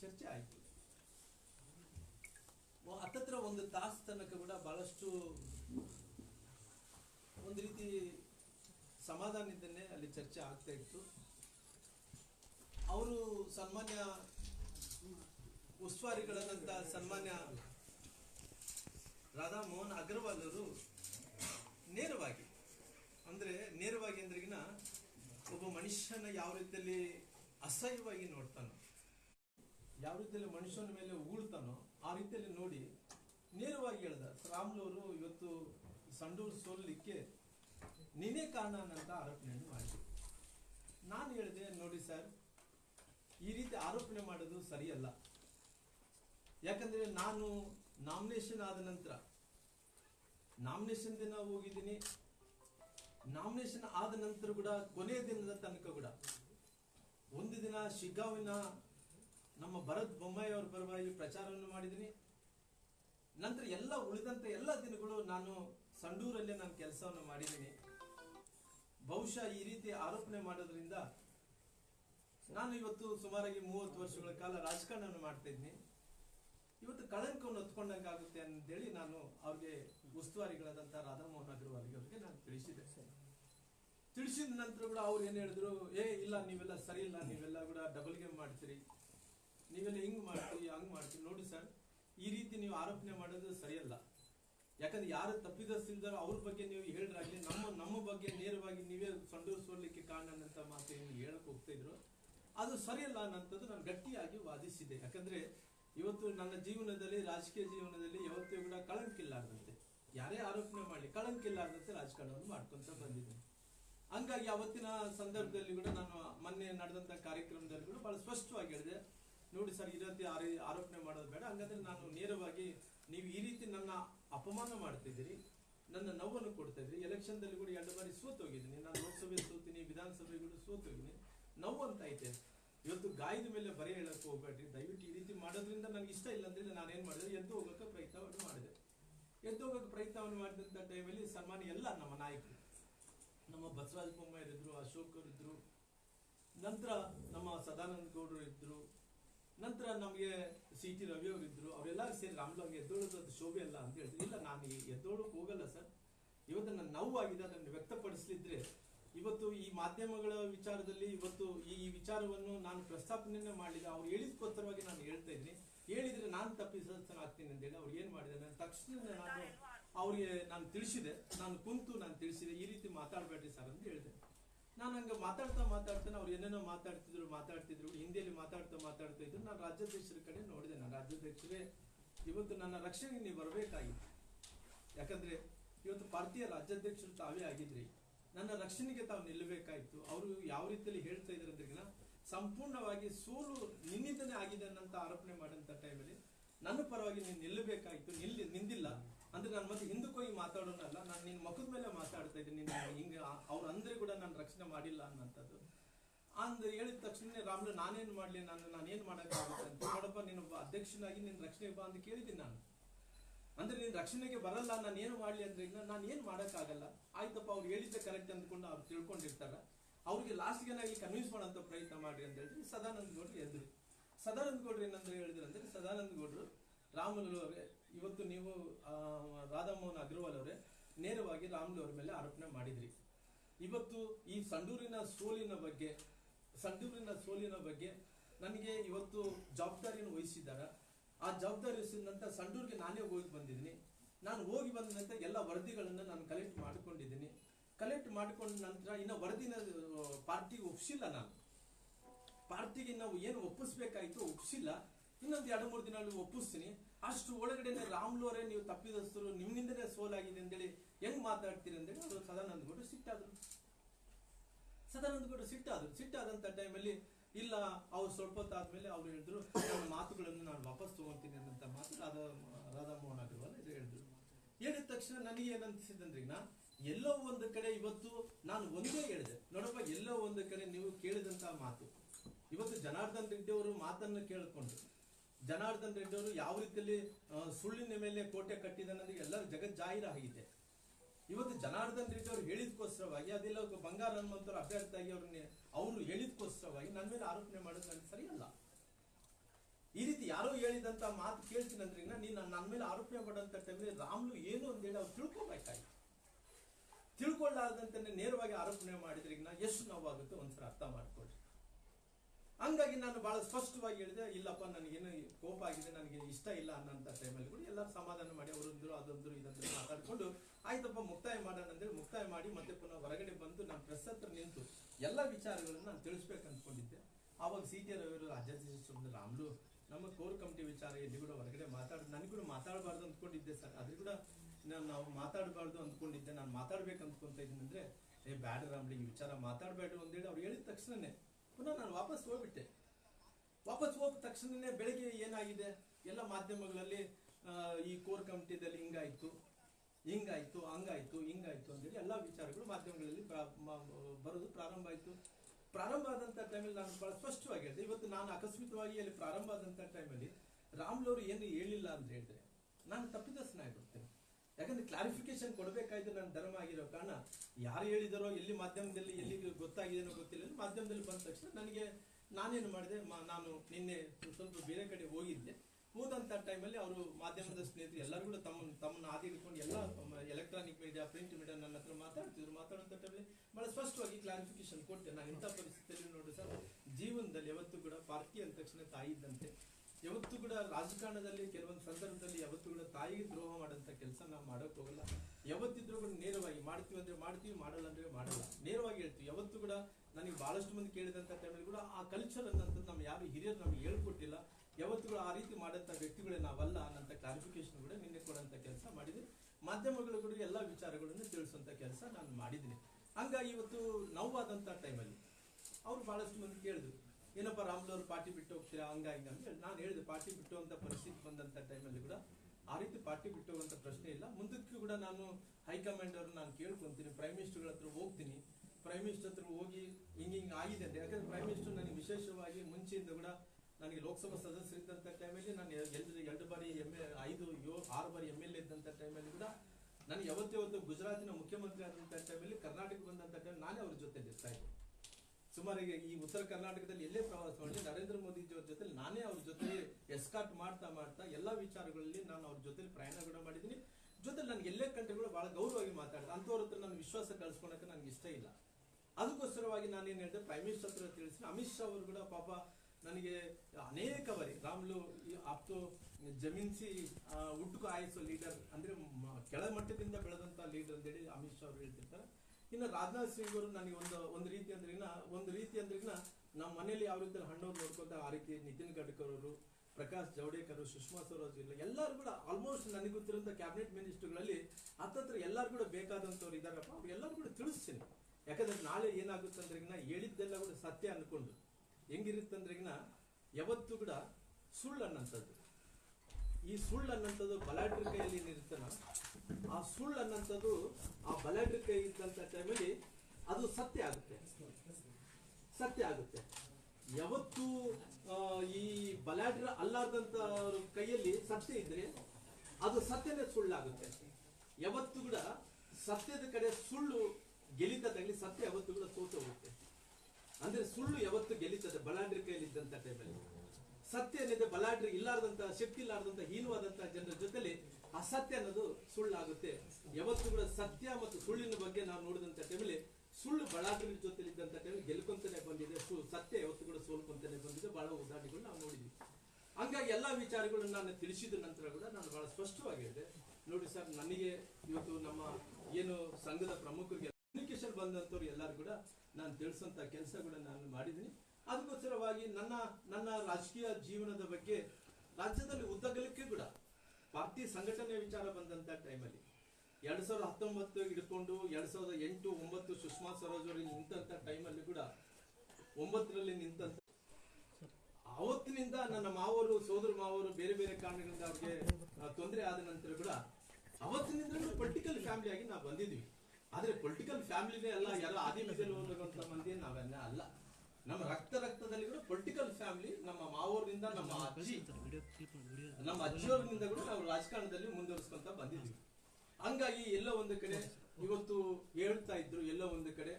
ಚರ್ಚೆ ಆಯಿತು. ಹತ್ತತ್ರ ಒಂದು ತಾಸು ತನಕ ಕೂಡ ಬಹಳಷ್ಟು ಒಂದು ರೀತಿ ಸಮಾಧಾನದಿಂದನೇ ಅಲ್ಲಿ ಚರ್ಚೆ ಆಗ್ತಾ ಇತ್ತು. ಅವರು ಸನ್ಮಾನ್ಯ ಉಸ್ತುವಾರಿಗಳಾದಂಥ ಸನ್ಮಾನ್ಯ ರಾಧಾ ಮೋಹನ್ ಅಗರ್ವಾಲ್ ಅವರು ನೇರವಾಗಿ, ಅಂದ್ರೆ ನೇರವಾಗಿ ಅಂದ್ರಿಗಿನ ಒಬ್ಬ ಮನುಷ್ಯನ ಯಾವ ರೀತಿಯಲ್ಲಿ ಅಸಹ್ಯವಾಗಿ ನೋಡ್ತಾನೋ ಯಾವ ರೀತಿಯಲ್ಲಿ ಮನುಷ್ಯನ ಮೇಲೆ ಉಗುಳ್ತಾನೋ ಆ ರೀತಿಯಲ್ಲಿ ನೋಡಿ ನೇರವಾಗಿ ಹೇಳ್ದ ರಾಮ್ಲವರು ಇವತ್ತು ಸಂಡೂರು ಸೋಲಿಕ್ಕೆ ನೀನೇ ಕಾರಣ ಅನ್ನಂತ ಆರೋಪಣೆಯನ್ನು ಮಾಡಿದ್ರು. ನಾನು ಹೇಳಿದೆ, ನೋಡಿ ಸರ್, ಈ ರೀತಿ ಆರೋಪಣೆ ಮಾಡೋದು ಸರಿಯಲ್ಲ. ಯಾಕಂದ್ರೆ ನಾನು ನಾಮಿನೇಷನ್ ಆದ ನಂತರ ನಾಮಿನೇಷನ್ ದಿನ ಹೋಗಿದ್ದೀನಿ. ನಾಮಿನೇಷನ್ ಆದ ನಂತರ ಕೂಡ ಕೊನೆಯ ದಿನದ ತನಕ ಕೂಡ, ಒಂದು ದಿನ ಶಿಗ್ಗಾವಿನ ನಮ್ಮ ಭರತ್ ಬೊಮ್ಮಾಯಿ ಅವರ ಪರವಾಗಿ ಪ್ರಚಾರವನ್ನು ಮಾಡಿದ್ದೀನಿ. ನಂತರ ಎಲ್ಲ ಉಳಿದಂತ ಎಲ್ಲ ದಿನಗಳು ನಾನು ಸಂಡೂರಲ್ಲೇ ನಾನು ಕೆಲಸವನ್ನು ಮಾಡಿದ್ದೀನಿ. ಬಹುಶಃ ಈ ರೀತಿ ಆರೋಪಣೆ ಮಾಡೋದ್ರಿಂದ ನಾನು ಇವತ್ತು ಸುಮಾರಾಗಿ ಮೂವತ್ತು ವರ್ಷಗಳ ಕಾಲ ರಾಜಕಾರಣವನ್ನು ಮಾಡ್ತಾ ಇದ್ದೀನಿ. ಇವತ್ತು ಕಳಂಕವನ್ನು ಹೊತ್ಕೊಂಡಂಗಾಗುತ್ತೆ ಅಂತೇಳಿ ನಾನು ಅವ್ರಿಗೆ ಉಸ್ತುವಾರಿಗಳಾದಂಥ ರಾಧಾಮೋಹನ್ ಅಗರ್ವಾಲ್ ಅವರಿಗೆ ನಾನು ತಿಳಿಸಿದೆ. ತಿಳಿಸಿದ ನಂತರ ಕೂಡ ಅವ್ರು ಏನ್ ಹೇಳಿದ್ರು, ಏ, ಇಲ್ಲ, ನೀವೆಲ್ಲ ಸರಿ ಇಲ್ಲ, ನೀವೆಲ್ಲ ಕೂಡ ಡಬಲ್ ಗೇಮ್ ಮಾಡ್ತೀರಿ. ನೀವೆಲ್ಲ ಹಿಂಗ್ ಮಾಡ್ತೀವಿ ಹಂಗ್ ಮಾಡ್ತೀವಿ ನೋಡಿ ಸರ್, ಈ ರೀತಿ ನೀವು ಆರೋಪಣೆ ಮಾಡೋದು ಸರಿಯಲ್ಲ. ಯಾಕಂದ್ರೆ ಯಾರು ತಪ್ಪಿದಸ್ತಿಲ್ದಾರೋ ಅವ್ರ ಬಗ್ಗೆ ನೀವು ಹೇಳಿದ್ರಾಗ್ಲಿ ನಮ್ಮ ನಮ್ಮ ಬಗ್ಗೆ ನೇರವಾಗಿ ನೀವೇ ಸಂಡೂರು ಸೋರ್ಲಿಕ್ಕೆ ಕಾರಣ ಅಂತ ಮಾತು ಏನು ಹೇಳಕ್ ಹೋಗ್ತಾ ಇದ್ರು. ಅದು ಸರಿಯಲ್ಲ ಅನ್ನೋಂಥದ್ದು ನಾನು ಗಟ್ಟಿಯಾಗಿ ವಾದಿಸಿದೆ. ಯಾಕಂದ್ರೆ ಇವತ್ತು ನನ್ನ ಜೀವನದಲ್ಲಿ, ರಾಜಕೀಯ ಜೀವನದಲ್ಲಿ ಯಾವತ್ತೂ ಕೂಡ ಕಳಂಕಿಲ್ಲಾರ್ದಂತೆ. ಯಾರೇ ಆರೋಪಣೆ ಮಾಡಲಿ, ಕಳಂಕಿಲ್ಲಾರ್ದಂತೆ ರಾಜಕಾರಣವನ್ನು ಮಾಡ್ಕೊಂತ ಬಂದಿದ್ದೀನಿ. ಹಂಗಾಗಿ ಅವತ್ತಿನ ಸಂದರ್ಭದಲ್ಲಿ ಕೂಡ ನಾನು ಮೊನ್ನೆ ನಡೆದಂತ ಕಾರ್ಯಕ್ರಮದಲ್ಲಿ ಕೂಡ ಬಹಳ ಸ್ಪಷ್ಟವಾಗಿ ಹೇಳಿದೆ. ನೋಡಿ ಸರ್, ಈ ರೀತಿ ಆರಿ- ಆರೋಪಣೆ ಮಾಡೋದು ಬೇಡ. ಹಂಗಂದ್ರೆ ನಾನು ನೇರವಾಗಿ ನೀವು ಈ ರೀತಿ ನನ್ನ ಅಪಮಾನ ಮಾಡ್ತಿದ್ದೀರಿ, ನನ್ನ ನೋವನ್ನು ಕೊಡ್ತಾ ಇದ್ರಿ ಎಲೆಕ್ಷನ್ ದಲ್ಲಿ ಕೂಡ ಎರಡು ಬಾರಿ ಸೋತೋಗಿದ್ದೀನಿ ನಾನು ಲೋಕಸಭೆ ಸೋತೀನಿ, ವಿಧಾನಸಭೆ ಕೂಡ ಸೋತೋಗಿದ್ದೀನಿ ನೋವು ಅಂತ ಐತೆ. ಇವತ್ತು ಗಾಯದ ಮೇಲೆ ಬರೆ ಹೇಳಕ್ ಹೋಗ್ಬೇಡ್ರಿ. ದಯವಿಟ್ಟು ಈ ರೀತಿ ಮಾಡೋದ್ರಿಂದ ನನಗೆ ಇಷ್ಟ ಇಲ್ಲ ಅಂದ್ರೆ ನಾನು ಏನ್ ಮಾಡಿದೆ? ಎದ್ದು ಹೋಗೋಕೆ ಪ್ರಯತ್ನವನ್ನು ಮಾಡಿದೆ. ಎದ್ದು ಹೋಗೋಕೆ ಪ್ರಯತ್ನವನ್ನು ಮಾಡಿದಂತ ಟೈಮಲ್ಲಿ ಸನ್ಮಾನ್ಯ ಎಲ್ಲ ನಮ್ಮ ನಾಯಕರು, ನಮ್ಮ ಬಸವರಾಜ ಬೊಮ್ಮಾಯರಿದ್ರು ಅಶೋಕರು ಅಶೋಕ್ ಅವ್ರು ಇದ್ರು ನಂತರ ನಮ್ಮ ಸದಾನಂದ ಗೌಡರು ಇದ್ರು ನಂತರ ನಮಗೆ ಸಿ ಟಿ ರವಿ ಅವರು ಇದ್ರು ಅವರೆಲ್ಲ ಸೇರಿ ರಾಮ್ಲಾಂಗ್ ಎದ್ದೋಳೋದು ಶೋಭೆ ಅಲ್ಲ ಅಂತ ಹೇಳ್ತೀನಿ ಇಲ್ಲ, ನಾನು ಎದ್ದೋಳು ಹೋಗಲ್ಲ ಸರ್. ಇವತ್ತು ನನ್ನ ನೋವಾಗಿದೆ, ಅದನ್ನು ವ್ಯಕ್ತಪಡಿಸಲಿದ್ರೆ. ಇವತ್ತು ಈ ಮಾಧ್ಯಮಗಳ ವಿಚಾರದಲ್ಲಿ ಇವತ್ತು ಈ ವಿಚಾರವನ್ನು ನಾನು ಪ್ರಸ್ತಾಪನೆಯನ್ನ ಮಾಡಿದೆ. ಅವ್ರು ಹೇಳಿದಕ್ಕೋಸ್ಕರವಾಗಿ ನಾನು ಹೇಳ್ತಾ ಇದ್ದೀನಿ. ಹೇಳಿದ್ರೆ ನಾನು ತಪ್ಪಿಸಲಾಗ್ತೀನಿ ಅಂತೇಳಿ ಅವ್ರು ಏನು ಮಾಡಿದೆ ನಾನು ತಕ್ಷಣ ನಾನು ಅವ್ರಿಗೆ ನಾನು ತಿಳಿಸಿದೆ. ನಾನು ಕುಂತು ನಾನು ತಿಳಿಸಿದೆ. ಈ ರೀತಿ ಮಾತಾಡಬೇಡ್ರಿ ಸರ್ ಅಂತ ಹೇಳಿದೆ. ನಾನು ಹಂಗೆ ಮಾತಾಡ್ತಾ ಮಾತಾಡ್ತಾನೆ, ಅವ್ರು ಏನೇನೋ ಮಾತಾಡ್ತಿದ್ರು ಮಾತಾಡ್ತಿದ್ರು, ಹಿಂದಿಯಲ್ಲಿ ಮಾತಾಡ್ತಾ ಮಾತಾಡ್ತಾ ಇದ್ರು, ನಾನು ರಾಜ್ಯಾಧ್ಯಕ್ಷರ ಕಡೆ ನೋಡಿದೆ. ನಾನು ರಾಜ್ಯಾಧ್ಯಕ್ಷರೇ, ಇವತ್ತು ನನ್ನ ರಕ್ಷಣೆಗೆ ನೀವು ಬರಬೇಕಾಗಿತ್ತು. ಯಾಕಂದ್ರೆ ಇವತ್ತು ಭಾರತೀಯ ರಾಜ್ಯಾಧ್ಯಕ್ಷರು ತಾವೇ ಆಗಿದ್ರಿ. ನನ್ನ ರಕ್ಷಣೆಗೆ ತಾವು ನಿಲ್ಲಬೇಕಾಯ್ತು ಅವರು ಯಾವ ರೀತಿಯಲ್ಲಿ ಹೇಳ್ತಾ ಇದ್ರು ಅಂದ್ರೆ ಸಂಪೂರ್ಣವಾಗಿ ಸೋಲು ನಿನ್ನಿಂದನೇ ಆಗಿದೆ ಅನ್ನಂತ ಆರೋಪಣೆ ಮಾಡಂತ ಟೈಮಲ್ಲಿ ನನ್ನ ಪರವಾಗಿ ನೀನು ನಿಲ್ಲಬೇಕಾಯ್ತು ನಿಲ್ಲಿ, ನಿಂದಿಲ್ಲ. ಅಂದ್ರೆ ನಾನು ಮತ್ತೆ ಹಿಂದಕ್ಕೆ ಹೋಗಿ ಮಾತಾಡೋನಲ್ಲ, ನಾನು ನಿನ್ನ ಮುಖದ ಮೇಲೆ ಮಾತಾಡ್ತಾ ಇದ್ದೀನಿ ನಿನ್ನ ಹಿಂಗೆ ಅವ್ರು ಅಂದ್ರೆ ಕೂಡ ನಾನು ರಕ್ಷಣೆ ಮಾಡಿಲ್ಲ ಅನ್ನೋಂಥದ್ದು ಅಂದ್ರೆ ಹೇಳಿದ ತಕ್ಷಣ ರಾಮ್ಲು ನಾನೇನು ಮಾಡ್ಲಿ, ನಾನು ನಾನೇನು ಮಾಡೋಕ್ಕಾಗುತ್ತೆ ಅಂತ ನೋಡಪ್ಪ, ನೀನು ಒಬ್ಬ ಅಧ್ಯಕ್ಷನಾಗಿ ನಿನ್ನ ರಕ್ಷಣೆ ಬಾ ಅಂತ ಕೇಳಿದ್ದೀನಿ ನಾನು. ಅಂದ್ರೆ ನೀನು ರಕ್ಷಣೆಗೆ ಬರಲ್ಲ, ನಾನು ಏನು ಮಾಡ್ಲಿ ಅಂದ್ರೆ ಈಗ ನಾನು ಏನು ಮಾಡೋಕ್ಕಾಗಲ್ಲ. ಆಯ್ತಪ್ಪ, ಅವ್ರು ಹೇಳಿದ್ದೆ ಕರೆಕ್ಟ್ ಅಂದ್ಕೊಂಡು ಅವ್ರು ತಿಳ್ಕೊಂಡಿರ್ತಾರ. ಅವ್ರಿಗೆ ಲಾಸ್ಟ್ಗೆ ಇಲ್ಲಿ ಕನ್ವಿನ್ಸ್ ಮಾಡೋಂಥ ಪ್ರಯತ್ನ ಮಾಡಿ ಅಂತ ಹೇಳಿದ್ರೆ ಸದಾನಂದ ಗೌಡ್ರು ಎದ್ರು. ಸದಾನಂದ ಗೌಡ್ರು ಏನಂದ್ರೆ ಹೇಳಿದ್ರು ಅಂದ್ರೆ ಸದಾನಂದ ಗೌಡ್ರು ರಾಮುಲು ಅವರೇ ಇವತ್ತು ನೀವು ರಾಧಾಮೋಹನ್ ಅಗ್ರವಾಲ್ ಅವರೇ, ನೇರವಾಗಿ ರಾಮುಲು ಅವರ ಮೇಲೆ ಆರೋಪಣೆ ಮಾಡಿದ್ರಿ. ಇವತ್ತು ಈ ಸಂಡೂರಿನ ಸೋಲಿನ ಬಗ್ಗೆ, ಸಂಡೂರಿನ ಸೋಲಿನ ಬಗ್ಗೆ ನನಗೆ ಇವತ್ತು ಜವಾಬ್ದಾರಿಯನ್ನು ವಹಿಸಿದ್ದಾರೆ? ಆ ಜವಾಬ್ದಾರಿ ವಹಿಸಿದ ನಂತರ ಸಂಡೂರಿಗೆ ನಾನೇ ಹೋಗಿ ಬಂದಿದ್ದೀನಿ. ನಾನು ಹೋಗಿ ಬಂದ ನಂತರ ಎಲ್ಲ ವರದಿಗಳನ್ನು ನಾನು ಕಲೆಕ್ಟ್ ಮಾಡ್ಕೊಂಡಿದ್ದೀನಿ. ಕಲೆಕ್ಟ್ ಮಾಡ್ಕೊಂಡ ನಂತರ ಇನ್ನು ವರದಿನ ಪಾರ್ಟಿ ಒಪ್ಸಿಲ್ಲ ನಾನು. ಪಾರ್ಟಿಗೆ ನಾವು ಏನು ಒಪ್ಪಿಸ್ಬೇಕಾಯ್ತು ಒಪ್ಸಿಲ್ಲ. ಇನ್ನೊಂದು ಎರಡು ಮೂರು ದಿನ ಒಪ್ಪಿಸ್ತೀನಿ. ಅಷ್ಟು ಒಳಗಡೆನೆ ರಾಮ್ಲು ಅವರೇ ನೀವು ತಪ್ಪಿದಸ್ತರು ನಿಮ್ಮಿಂದನೇ ಸೋಲಾಗಿದೆ ಅಂತೇಳಿ ಹೆಂಗ್ ಮಾತಾಡ್ತೀರಿ ಅಂತೇಳಿ ಅವರು ಸದಾನಂದ ಗೌಡರು ಸಿಟ್ಟಾದ್ರು. ಸದಾನಂದ ಗೌಡರು ಸಿಟ್ಟಾದ್ರು. ಸಿಟ್ಟಾದಂತ ಟೈಮಲ್ಲಿ ಇಲ್ಲ, ಅವ್ರು ಸ್ವಲ್ಪ ಹೊತ್ತಾದ್ಮೇಲೆ ಅವ್ರು ಹೇಳಿದ್ರು, ನನ್ನ ಮಾತುಗಳನ್ನು ನಾನು ವಾಪಸ್ ತಗೊಂತೀನಿ ಅನ್ನಂತ ಮಾತು ರಾಧಾ, ರಾಧಾಮೋಹನ್ ಅಗರ್ವಾಲ್ ಇದು ಹೇಳಿದ್ರು. ಹೇಳಿದ ತಕ್ಷಣ ನನಗೆ ಏನನ್ಸಿದಂದ್ರೆ ನಾ ಎಲ್ಲೋ ಒಂದು ಕಡೆ ಇವತ್ತು ನಾನು ಒಂದೇ ಹೇಳಿದೆ. ನೋಡಪ್ಪ, ಎಲ್ಲೋ ಒಂದು ಕಡೆ ನೀವು ಕೇಳಿದಂತ ಮಾತು. ಇವತ್ತು ಜನಾರ್ದನ್ ರೆಡ್ಡಿ ಅವರು ಮಾತನ್ನು ಕೇಳಿಕೊಂಡು ಜನಾರ್ದನ್ ರೆಡ್ಡಿ ಅವರು ಯಾವ ರೀತಿಯಲ್ಲಿ ಸುಳ್ಳಿನ ಮೇಲೆ ಕೋಟೆ ಕಟ್ಟಿದನ್ನೋದು ಎಲ್ಲರ ಜಗತ್ ಜಾಹೀರಾಗಿದೆ. ಇವತ್ತು ಜನಾರ್ದನ್ ರೆಡ್ಡಿ ಅವರು ಹೇಳಿದ್ಕೋಸ್ಕರವಾಗಿ, ಅದೆಲ್ಲ ಬಂಗಾರ ಹನುಮಂತರ ಅಭ್ಯರ್ಥಿಯಾಗಿ ಅವ್ರನ್ನ, ಅವರು ಹೇಳಿದ್ಕೋಸ್ಕರವಾಗಿ ನನ್ನ ಮೇಲೆ ಆರೋಪಣೆ ಮಾಡೋದು ನನಗೆ ಸರಿಯಲ್ಲ. ಯಾರೋ ಹೇಳಿದಂತ ಮಾತು ಕೇಳ್ತೀನಿ ಅಂದ್ರೆ ನೀನು ನನ್ನ ಮೇಲೆ ಆರೋಪಣೆ ಮಾಡೋಂತ ಟೈಮಲ್ಲಿ ರಾಮ್ಲು ಏನು ಅಂತೇಳಿ ಅವ್ರು ತಿಳ್ಕೊಬೇಕಾಯ್ತು. ತಿಳ್ಕೊಳ್ಳಾರ್ದಂತೆ ನೇರವಾಗಿ ಆರೋಪಣೆ ಮಾಡಿದ್ರೆ ಎಷ್ಟು ನೋವಾಗುತ್ತೆ, ಒಂದ್ಸಲ ಅರ್ಥ ಮಾಡ್ಕೊಳ್ರಿ ಹಂಗಾಗಿ ನಾನು ಬಹಳ ಸ್ಪಷ್ಟವಾಗಿ ಹೇಳಿದೆ, ಇಲ್ಲಪ್ಪ, ನನಗೇನು ಕೋಪ ಆಗಿದೆ, ನನಗೆ ಇಷ್ಟ ಇಲ್ಲ ಅನ್ನೋಂಥ ಟೈಮಲ್ಲಿ ಕೂಡ ಎಲ್ಲರೂ ಸಮಾಧಾನ ಮಾಡಿ, ಅವರೊಂದ್ರು, ಅದೊಂದ್ರು ಇದಂದ್ರು ಮಾತಾಡಿಕೊಂಡು, ಆಯ್ತಪ್ಪ, ಮುಕ್ತಾಯ ಮಾಡೋಣ ಅಂದರೆ ಮುಕ್ತಾಯ ಮಾಡಿ, ಮತ್ತೆ ಪುನಃ ಹೊರಗಡೆ ಬಂದು ನಾನು ಪ್ರೆಸ್ ಹತ್ರ ನಿಂತು ಎಲ್ಲ ವಿಚಾರಗಳನ್ನು ನಾನು ತಿಳಿಸ್ಬೇಕು ಅಂದ್ಕೊಂಡಿದ್ದೆ. ಆವಾಗ ಸಿ. ಟಿ. ರವಿಯವರು ರಾಜ್ಯಾಧ್ಯಕ್ಷರು ರಾಮ್ಲು, ನಮ್ಮ ಕೋರ್ ಕಮಿಟಿ ವಿಚಾರ, ಎಲ್ಲಿ ಕೂಡ ಹೊರಗಡೆ ಮಾತಾಡ, ನನಗೆ ಕೂಡ ಮಾತಾಡಬಾರ್ದು ಅಂದ್ಕೊಂಡಿದ್ದೆ ಸರ್. ಅದ್ರ ಕೂಡ ನಾನು ನಾವು ಮಾತಾಡಬಾರ್ದು ಅಂದ್ಕೊಂಡಿದ್ದೆ. ನಾನು ಮಾತಾಡ್ಬೇಕು ಅಂದ್ಕೊಂತ ಇದ್ದೀನಿ ಅಂದರೆ, ಏ ಬ್ಯಾಡ ರಾಮ್ಲಿ, ಈ ವಿಚಾರ ಮಾತಾಡಬೇಡ ಅಂತೇಳಿ ಅವ್ರು ಹೇಳಿದ ತಕ್ಷಣನೇ ಪುನಃ ನಾನು ವಾಪಸ್ ಹೋಗ್ಬಿಟ್ಟೆ. ವಾಪಸ್ ಹೋದ ತಕ್ಷಣನೇ ಬೆಳಗ್ಗೆ ಏನಾಗಿದೆ? ಎಲ್ಲ ಮಾಧ್ಯಮಗಳಲ್ಲಿ ಈ ಕೋರ್ ಕಮಿಟಿದಲ್ಲಿ ಹಿಂಗಾಯ್ತು ಹಿಂಗಾಯ್ತು, ಹಂಗಾಯ್ತು, ಹಿಂಗಾಯ್ತು ಅಂತೇಳಿ ಎಲ್ಲ ವಿಚಾರಗಳು ಮಾಧ್ಯಮಗಳಲ್ಲಿ ಬರೋದು ಪ್ರಾರಂಭ ಆಯಿತು. ಪ್ರಾರಂಭ ಆದಂತ ಟೈಮಲ್ಲಿ ನಾನು ಬಹಳ ಸ್ಪಷ್ಟವಾಗಿ ಹೇಳಿದೆ. ಇವತ್ತು ನಾನು ಆಕಸ್ಮಿಕವಾಗಿ ಅಲ್ಲಿ ಪ್ರಾರಂಭ ಆದಂತ ಟೈಮಲ್ಲಿ ರಾಮ್ಲವರು ಏನು ಹೇಳಿಲ್ಲ ಅಂತ ಹೇಳಿದ್ರೆ ನಾನು ತಪ್ಪಿತಸ್ಥನಾಗ್ಬಿಡ್ತೇನೆ ಯಾಕಂದ್ರೆ ಕ್ಲಾರಿಫಿಕೇಶನ್ ಕೊಡಬೇಕಾಯ್ತು ನನ್ನ ಧರ್ಮ ಆಗಿರೋ ಕಾರಣ. ಯಾರು ಹೇಳಿದಾರೋ, ಎಲ್ಲಿ ಮಾಧ್ಯಮದಲ್ಲಿ ಎಲ್ಲಿ ಗೊತ್ತಾಗಿದೆನೋ ಗೊತ್ತಿಲ್ಲ. ಮಾಧ್ಯಮದಲ್ಲಿ ಬಂದ ತಕ್ಷಣ ನನಗೆ ನಾನೇನು ಮಾಡಿದೆ ನಾನು ನಿನ್ನೆ ಸ್ವಲ್ಪ ಬೇರೆ ಕಡೆ ಹೋಗಿದ್ದೆ. ಹೋದಂತ ಟೈಮಲ್ಲಿ ಅವರು ಮಾಧ್ಯಮದ ಸ್ನೇಹಿತರು ಎಲ್ಲರೂ ಕೂಡ ತಮ್ಮ ತಮ್ಮನ್ನ ಆದಿ ಹಿಡ್ಕೊಂಡು ಎಲ್ಲ ಎಲೆಕ್ಟ್ರಾನಿಕ್ ಮೀಡಿಯಾ ಪ್ರಿಂಟ್ ಮೀಡಿಯಾ ನನ್ನ ಹತ್ರ ಮಾತಾಡ್ತಿದ್ರು. ಮಾತಾಡುವಂತ ಟೈಮಲ್ಲಿ ಬಹಳ ಸ್ಪಷ್ಟವಾಗಿ ಕ್ಲಾರಿಫಿಕೇಶನ್ ಕೊಟ್ಟೆ. ನಾನು ಇಂಥ ಪರಿಸ್ಥಿತಿಯಲ್ಲಿ ನೋಡಿ ಸರ್, ಜೀವನದಲ್ಲಿ ಯಾವತ್ತೂ ಕೂಡ ಪಾರ್ಟಿ ಅಂದ ತಕ್ಷಣ ತಾಯಿ ಇದ್ದಂತೆ ಯಾವತ್ತೂ ಕೂಡ ರಾಜಕಾರಣದಲ್ಲಿ, ಕೆಲವೊಂದು ಸಂದರ್ಭದಲ್ಲಿ ಯಾವತ್ತು ಕೂಡ ತಾಯಿಗೆ ದ್ರೋಹ ಮಾಡೋಂಥ ಕೆಲಸ ನಾವು ಮಾಡಕ್ ಹೋಗಲ್ಲ. ಯಾವತ್ತಿದ್ರೂ ಕೂಡ ನೇರವಾಗಿ ಮಾಡ್ತೀವಿ ಅಂದ್ರೆ ಮಾಡ್ತೀವಿ, ಮಾಡಲ್ಲ ಅಂದ್ರೆ ಮಾಡಲ್ಲ. ನೇರವಾಗಿ ಹೇಳ್ತೀವಿ. ಯಾವತ್ತು ಕೂಡ ನನಗೆ ಬಹಳಷ್ಟು ಮಂದಿ ಕೇಳಿದಂತ ಟೈಮಲ್ಲಿ ಕೂಡ ಆ ಕಲ್ಚರ್ ಅನ್ನೋಂಥದ್ದು ನಮ್ಮ ಯಾರು ಹಿರಿಯರು ನಮ್ಗೆ ಹೇಳ್ಕೊಟ್ಟಿಲ್ಲ. ಯಾವತ್ತು ಕೂಡ ಆ ರೀತಿ ಮಾಡಂತ ವ್ಯಕ್ತಿಗಳೇ ನಾವಲ್ಲ ಅನ್ನೋಂಥ ಕ್ಲಾರಿಫಿಕೇಶನ್ ಕೂಡ ನಿನ್ನೆ ಕೊಡಂತ ಕೆಲಸ ಮಾಡಿದೆ ಮಾಧ್ಯಮಗಳು ಕೂಡ ಎಲ್ಲ ವಿಚಾರಗಳನ್ನು ತಿಳಿಸುವಂತ ಕೆಲಸ ನಾನು ಮಾಡಿದ್ದೀನಿ. ಹಂಗಾಗಿ ಇವತ್ತು ನೋವಾದಂತ ಟೈಮಲ್ಲಿ, ಅವರು ಬಹಳಷ್ಟು ಮಂದಿ ಕೇಳಿದ್ರು. ಏನಪ್ಪ ರಾಮ್ಲವ್ರು ಪಾರ್ಟಿ ಬಿಟ್ಟು ಹೋಗ್ತೀರಾ? ಹಂಗಾಗಿ ಹಿಂಗ ಅಂತ ನಾನು ಹೇಳಿದೆ, ಪಾರ್ಟಿ ಬಿಟ್ಟು ಅಂತ ಪರಿಸ್ಥಿತಿ ಬಂದಂತ ಟೈಮಲ್ಲಿ ಕೂಡ ಆ ರೀತಿ ಪಾರ್ಟಿ ಬಿಟ್ಟು ಹೋಗುವಂತ ಪ್ರಶ್ನೆ ಇಲ್ಲ. ಮುಂದಕ್ಕೂ ಕೂಡ ನಾನು ಹೈಕಮಾಂಡ್ ಅವ್ರನ್ನ ನಾನು ಕೇಳ್ಕೊಂತೀನಿ. ಪ್ರೈಮ್ ಮಿನಿಸ್ಟರ್ಗಳ ಹತ್ರ ಹೋಗ್ತೀನಿ. ಪ್ರೈಮ್ ಮಿನಿಸ್ಟರ್ ಹತ್ರ ಹೋಗಿ ಹಿಂಗ್ ಹಿಂಗ್ ಆಗಿದೆ ಅಂತ. ಯಾಕಂದ್ರೆ ಪ್ರೈಮ್ ಮಿನಿಸ್ಟರ್ ನನಗೆ ವಿಶೇಷವಾಗಿ ಮುಂಚೆಯಿಂದ ಕೂಡ ನನಗೆ ಲೋಕಸಭಾ ಸದಸ್ಯರಿದ್ದಂತ ಟೈಮಲ್ಲಿ ನಾನು ಎರಡು ಎರಡು ಬಾರಿ ಎಂ ಎ ಐದು, ಯೋ, ಆರು ಬಾರಿ ಎಂ ಎಲ್ ಎ ಇದ್ದಂತ ಟೈಮಲ್ಲಿ ಕೂಡ ನನಗೆ ಯಾವತ್ತೇ ಒಂದು ಗುಜರಾತಿನ ಮುಖ್ಯಮಂತ್ರಿ ಆದಂತ ಟೈಮಲ್ಲಿ ಕರ್ನಾಟಕ ಬಂದಂಥ ಟೈಮ್ ನಾನೇ ಅವ್ರ ಜೊತೆ ಇರ್ತಾ ಇದ್ದೆ ಸುಮಾರು ಈಗ ಈ ಉತ್ತರ ಕರ್ನಾಟಕದಲ್ಲಿ ಎಲ್ಲೇ ಪ್ರವಾಸ ಮಾಡಿ ನರೇಂದ್ರ ಮೋದಿ ಜೊತೆ ನಾನೇ ಅವ್ರ ಜೊತೆ ಎಸ್ಕಾಟ್ ಮಾಡ್ತಾ ಮಾಡ್ತಾ ಎಲ್ಲಾ ವಿಚಾರಗಳಲ್ಲಿ ನಾನು ಅವ್ರ ಜೊತೆ ಪ್ರಯಾಣ ಕೂಡ ಮಾಡಿದ್ದೀನಿ. ಜೊತೆ ನನಗೆ ಎಲ್ಲೇ ಕಂಟ್ರಿಗಳು ಬಹಳ ಗೌರವವಾಗಿ ಮಾತಾಡಿದೆ ಅಂತವ್ರ ಹತ್ರ ನನ್ನ ವಿಶ್ವಾಸ ಕಳ್ಸ್ಕೊಳಕ್ಕೆ ನನಗೆ ಇಷ್ಟ ಇಲ್ಲ. ಅದಕ್ಕೋಸ್ಕರವಾಗಿ ನಾನೇನ್ ಹೇಳಿದೆ ಪ್ರೈಮ್ ಮಿನಿಸ್ಟರ್ ಹತ್ರ ತಿಳಿಸಿ ಅಮಿತ್ ಶಾ ಅವರು ಕೂಡ ಪಾಪ ನನಗೆ ಅನೇಕ ಬಾರಿ ರಾಮ್ಲು ಆಪ್ತು, ಜಮೀನ್ಸಿ ಹುಟ್ಟುಕು ಆಯಿಸೋ ಲೀಡರ್ ಅಂದ್ರೆ ಕೆಳಮಟ್ಟದಿಂದ ಬೆಳೆದಂತ ಲೀಡರ್ ಅಂತೇಳಿ ಅಮಿತ್ ಶಾ ಅವರು ಹೇಳ್ತಿರ್ತಾರೆ. ಇನ್ನು ರಾಜನಾಥ್ ಸಿಂಗ್ ಅವರು ನನಗೆ ಒಂದು ಒಂದು ರೀತಿ ಅಂದ್ರಿನ ಒಂದು ರೀತಿ ಅಂದ್ರೆ ನಮ್ಮ ಮನೆಯಲ್ಲಿ ಯಾವ ರೀತಿ ಹಣ್ಣವ್ರು ನೋಡ್ಕೊಂತ ಆ ರೀತಿ ನಿತಿನ್ ಗಡ್ಕರ್ ಅವರು, ಪ್ರಕಾಶ್ ಜಾವಡೇಕರ್ ಸುಷ್ಮಾ ಸ್ವರಾಜ್ ಇಲ್ಲ ಎಲ್ಲರೂ ಕೂಡ ಆಲ್ಮೋಸ್ಟ್ ನನಗೆ ಗೊತ್ತಿರುವಂತ ಕ್ಯಾಬಿನೆಟ್ ಮಿನಿಸ್ಟರ್ಗಳಲ್ಲಿ ಹತ್ತತ್ರ ಎಲ್ಲರೂ ಕೂಡ ಬೇಕಾದಂಥವ್ರು ಇದಾರಪ್ಪ ಅವ್ರು ಎಲ್ಲರೂ ಕೂಡ ತಿಳಿಸ್ತೀನಿ. ಯಾಕಂದ್ರೆ ನಾಳೆ ಏನಾಗುತ್ತೆ ಅಂದ್ರೆ ಇನ್ನ ಹೇಳಿದ್ದೆಲ್ಲ ಕೂಡ ಸತ್ಯ ಅನ್ಕೊಂಡು ಹೆಂಗಿರುತ್ತಂದ್ರೆ ಇನ್ನ ಯಾವತ್ತೂ ಕೂಡ ಸುಳ್ಳು ಅನ್ನಂಥದ್ದು ಈ ಸುಳ್ಳು ಅನ್ನಂಥದ್ದು ಬಲಾಢ್ರ ಕೈಯಲ್ಲಿ ಏನಿರುತ್ತಲ್ಲ ಆ ಸುಳ್ಳು ಅನ್ನಂಥದ್ದು ಆ ಬಲಾಢ್ರ ಕೈ ಇದ್ದಂತ ಟೈಮಲ್ಲಿ ಅದು ಸತ್ಯ ಆಗುತ್ತೆ. ಸತ್ಯ ಆಗುತ್ತೆ. ಯಾವತ್ತು ಈ ಬಲಾಢ್ರ ಅಲ್ಲಾರ್ದಂತ ಕೈಯಲ್ಲಿ ಸತ್ಯ ಇದ್ರೆ ಅದು ಸತ್ಯನೇ ಸುಳ್ಳಾಗುತ್ತೆ. ಯಾವತ್ತು ಕೂಡ ಸತ್ಯದ ಕಡೆ ಸುಳ್ಳು ಗೆಲಿತದಾಗ್ಲಿ ಸತ್ಯ ಯಾವತ್ತು ಕೂಡ ಸೋತು ಹೋಗುತ್ತೆ ಅಂದ್ರೆ ಸುಳ್ಳು ಯಾವತ್ತು ಗೆಲಿತದೆ ಬಲಾಢ್ರ ಕೈಯಲ್ಲಿ ಇದ್ದಂತ ಟೈಮಲ್ಲಿ. ಸತ್ಯ ಏನಿದೆ ಬಲಾಢ್ರಿ ಇಲ್ಲಾರ್ದಂತ, ಶಕ್ತಿ ಇಲ್ಲಾರ್ದಂತ, ಹೀನವಾದಂತ ಜನರ ಜೊತೆಲಿ ಅಸತ್ಯ ಅನ್ನೋದು ಸುಳ್ಳಾಗುತ್ತೆ. ಯಾವತ್ತು ಕೂಡ ಸತ್ಯ ಮತ್ತು ಸುಳ್ಳಿನ ಬಗ್ಗೆ ನಾವು ನೋಡಿದಂತ ಟೈಮಲ್ಲಿ ಸುಳ್ಳು ಬಲಾಢ್ರ ಜೊತೆ ಇದ್ದಂತ ಟೈಮಲ್ಲಿ ಗೆಲ್ಕೊಂತಾನೆ ಬಂದಿದೆ. ಸತ್ಯ ಯಾವತ್ತು ಕೂಡ ಸೋಲ್ಕೊಂತಾನೆ ಬಂದಿದೆ. ಬಹಳ ಉದಾಹರಣೆಗಳು ನಾವು ನೋಡಿದ್ವಿ. ಹಂಗಾಗಿ ಎಲ್ಲಾ ವಿಚಾರಗಳನ್ನು ನಾನು ತಿಳಿಸಿದ ನಂತರ ಕೂಡ ನಾನು ಬಹಳ ಸ್ಪಷ್ಟವಾಗಿ ಹೇಳಿದೆ. ನೋಡಿ ಸರ್, ನನಗೆ ಇವತ್ತು ನಮ್ಮ ಏನು ಸಂಘದ ಪ್ರಮುಖರಿಗೆ ಕಮ್ಯುನಿಕೇಶನ್ ಬಂದಂತವ್ರು ಎಲ್ಲರೂ ಕೂಡ ನಾನು ತಿಳಿಸುವಂತ ಕೆಲಸಗಳನ್ನ ನಾನು ಮಾಡಿದ್ದೀನಿ. ಅದಕ್ಕೋಸ್ಕರವಾಗಿ ನನ್ನ ನನ್ನ ರಾಜಕೀಯ ಜೀವನದ ಬಗ್ಗೆ ರಾಜ್ಯದಲ್ಲಿ ಉದ್ದಗಲಿಕ್ಕೆ ಕೂಡ. ಪಾರ್ಟಿ ಸಂಘಟನೆ ವಿಚಾರ ಬಂದಂತ ಟೈಮಲ್ಲಿ ಎರಡ್ ಸಾವಿರದ ಹತ್ತೊಂಬತ್ತು ಹಿಡ್ಕೊಂಡು ಎರಡ್ ಸಾವಿರದ ಎಂಟು, ಒಂಬತ್ತು ಸುಷ್ಮಾ ಸ್ವರಾಜ್ ಅವರಲ್ಲಿ ನಿಂತಂತ ಟೈಮಲ್ಲಿ ಕೂಡ ಒಂಬತ್ತರಲ್ಲಿ ನಿಂತ ಅವತ್ತಿನಿಂದ ನನ್ನ ಮಾವರು, ಸೋದರ ಮಾವರು ಬೇರೆ ಬೇರೆ ಕಾರಣಗಳಿಂದ ಅವ್ರಿಗೆ ತೊಂದರೆ ಆದ ನಂತರ ಕೂಡ ಅವತ್ತಿನಿಂದ ಪೊಲಿಟಿಕಲ್ ಫ್ಯಾಮಿಲಿ ಆಗಿ ನಾವು ಬಂದಿದ್ವಿ. ಆದ್ರೆ ಪೊಲಿಟಿಕಲ್ ಫ್ಯಾಮಿಲಿನೇ ಅಲ್ಲ, ಯಾರೋ ಆದಿ ಮಿಸಲ್ ಹೋಗುವಂತ ಮಂದಿ ನಾವೆಲ್ಲ ಅಲ್ಲ. ನಮ್ಮ ರಕ್ತ ರಕ್ತದಲ್ಲಿ ಕೂಡ ಪೊಲಿಟಿಕಲ್ ಫ್ಯಾಮಿಲಿ ನಮ್ಮ ಮಾವೋರ್ನಿಂದ ನಮ್ಮ ಅಜ್ಜಿ, ನಮ್ಮ ಅಜ್ಜಿಯವರಿಂದ ಕೂಡ ನಾವು ರಾಜಕಾರಣದಲ್ಲಿ ಮುಂದುವರಿಸ್ಕೊಂತ ಬಂದಿದ್ವಿ ಹಂಗಾಗಿ ಎಲ್ಲ ಒಂದು ಕಡೆ ಇವತ್ತು ಹೇಳ್ತಾ ಇದ್ರು, ಎಲ್ಲ ಒಂದು ಕಡೆ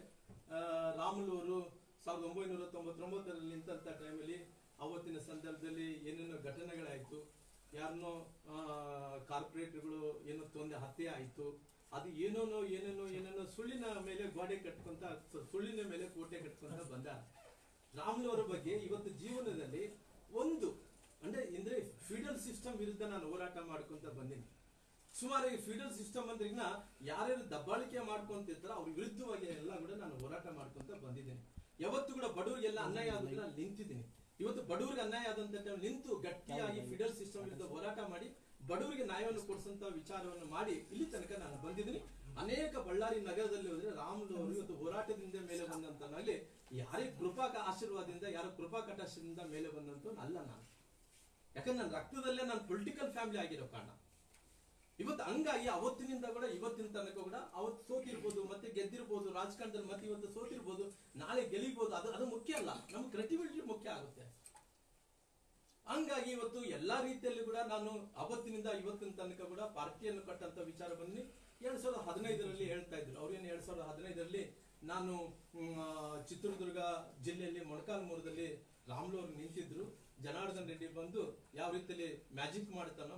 ರಾಮುಲು ಅವರು ಸಾವಿರದ ಒಂಬೈನೂರ ತೊಂಬತ್ತೊಂಬತ್ತರಲ್ಲಿ ನಿಂತಂತ ಟೈಮಲ್ಲಿ ಅವತ್ತಿನ ಸಂದರ್ಭದಲ್ಲಿ ಏನೇನೋ ಘಟನೆಗಳಾಯ್ತು ಯಾರನ್ನೋ ಕಾರ್ಪೊರೇಟ್ಗಳು ಏನೋ ತೊಂದರೆ ಹತ್ಯೆ ಆಯಿತು, ಅದು ಏನೇನೋ ಏನೇನೋ ಏನೇನೋ ಸುಳ್ಳಿನ ಮೇಲೆ ಗೋಡೆ ಕಟ್ಕೊಂತ, ಸುಳ್ಳಿನ ಮೇಲೆ ಕೋಟೆ ಕಟ್ಕೊಂತ ಬಂದ. ರಾಮುಲವರ ಬಗ್ಗೆ ಇವತ್ತು ಜೀವನದಲ್ಲಿ ಒಂದು ಅಂದ್ರೆ ಅಂದ್ರೆ ಫೀಡಲ್ ಸಿಸ್ಟಮ್ ವಿರುದ್ಧ ನಾನು ಹೋರಾಟ ಮಾಡ್ಕೊಂತ ಬಂದೀನಿ. ಸುಮಾರು ಈ ಫೀಡಲ್ ಸಿಸ್ಟಮ್ ಅಂದ್ರೆ ಇನ್ನ ಯಾರ್ಯಾರು ದಬ್ಬಾಳಿಕೆ ಮಾಡ್ಕೊಂತಿರ್ತಾರೋ ಅವ್ರ ವಿರುದ್ಧವಾಗಿ ಎಲ್ಲ ಕೂಡ ನಾನು ಹೋರಾಟ ಮಾಡ್ಕೊಂತ ಬಂದಿದ್ದೇನೆ. ಯಾವತ್ತು ಕೂಡ ಬಡವರಿಗೆಲ್ಲ ಅನ್ಯಾಯ ಆದ್ರೆ ನಾನು ನಿಂತಿದ್ದೀನಿ. ಇವತ್ತು ಬಡವರಿಗೆ ಅನ್ಯಾಯ ಆದಂತ ನಿಂತು ಗಟ್ಟಿಯಾಗಿ ಫೀಡಲ್ ಸಿಸ್ಟಮ್ ವಿರುದ್ಧ ಹೋರಾಟ ಮಾಡಿ ಬಡವರಿಗೆ ನ್ಯಾಯವನ್ನು ಕೊಡಿಸಂತ ವಿಚಾರವನ್ನು ಮಾಡಿ ಇಲ್ಲಿ ತನಕ ನಾನು ಬಂದಿದ್ದೀನಿ. ಅನೇಕ ಬಳ್ಳಾರಿ ನಗರದಲ್ಲಿ ಹೋದ್ರೆ ರಾಮುಲು ಅವರು ಇವತ್ತು ಹೋರಾಟದಿಂದ ಮೇಲೆ ಬಂದಂತನಾಗ್ಲಿ ಯಾರೇ ಕೃಪಾ ಆಶೀರ್ವಾದದಿಂದ, ಯಾರೋ ಕೃಪಾ ಕಟಾಶದಿಂದ ಮೇಲೆ ಬಂದಂತ ಅಲ್ಲ ನಾನು. ಯಾಕಂದ್ರೆ ನನ್ನ ರಕ್ತದಲ್ಲೇ ನಾನು ಪೊಲಿಟಿಕಲ್ ಫ್ಯಾಮಿಲಿ ಆಗಿರೋ ಕಾರಣ. ಇವತ್ತು ಹಂಗಾಗಿ ಅವತ್ತಿನಿಂದ ಕೂಡ, ಇವತ್ತಿನ ತನಕ ಕೂಡ ಅವತ್ತು ಸೋತಿರ್ಬೋದು, ಮತ್ತೆ ಗೆದ್ದಿರ್ಬೋದು, ರಾಜಕಾರಣದಲ್ಲಿ ಮತ್ತೆ ಇವತ್ತು ಸೋತಿರ್ಬೋದು, ನಾಳೆ ಗೆಲಿಬಹುದು ಅದು ಅದು ಮುಖ್ಯ ಅಲ್ಲ. ನಮ್ಮ ಕ್ರೆಡಿಬಿಲಿಟಿ ಮುಖ್ಯ ಆಗುತ್ತೆ. ಹಂಗಾಗಿ ಇವತ್ತು ಎಲ್ಲಾ ರೀತಿಯಲ್ಲಿ ಕೂಡ ನಾನು ಅವತ್ತಿನಿಂದ ಇವತ್ತಿನ ತನಕ ಕೂಡ ಪಾರ್ಟಿಯನ್ನು ಕಟ್ಟಂತ ವಿಚಾರ ಬಂದ್ನಿ ಎರಡ್ ಸಾವಿರದ ಹದಿನೈದರಲ್ಲಿ ಹೇಳ್ತಾ ಇದ್ರು. ಅವ್ರೇನು ಎರಡ್ ಸಾವಿರದ ಹದಿನೈದರಲ್ಲಿ ನಾನು ಚಿತ್ರದುರ್ಗ ಜಿಲ್ಲೆಯಲ್ಲಿ ಮೊಳಕಾಲ್ಮೂರದಲ್ಲಿ ರಾಮ್ಲು ಅವರು ನಿಂತಿದ್ರು. ಜನಾರ್ದನ್ ರೆಡ್ಡಿ ಬಂದು ಯಾವ ರೀತಿಯಲ್ಲಿ ಮ್ಯಾಜಿಕ್ ಮಾಡ್ತಾನೋ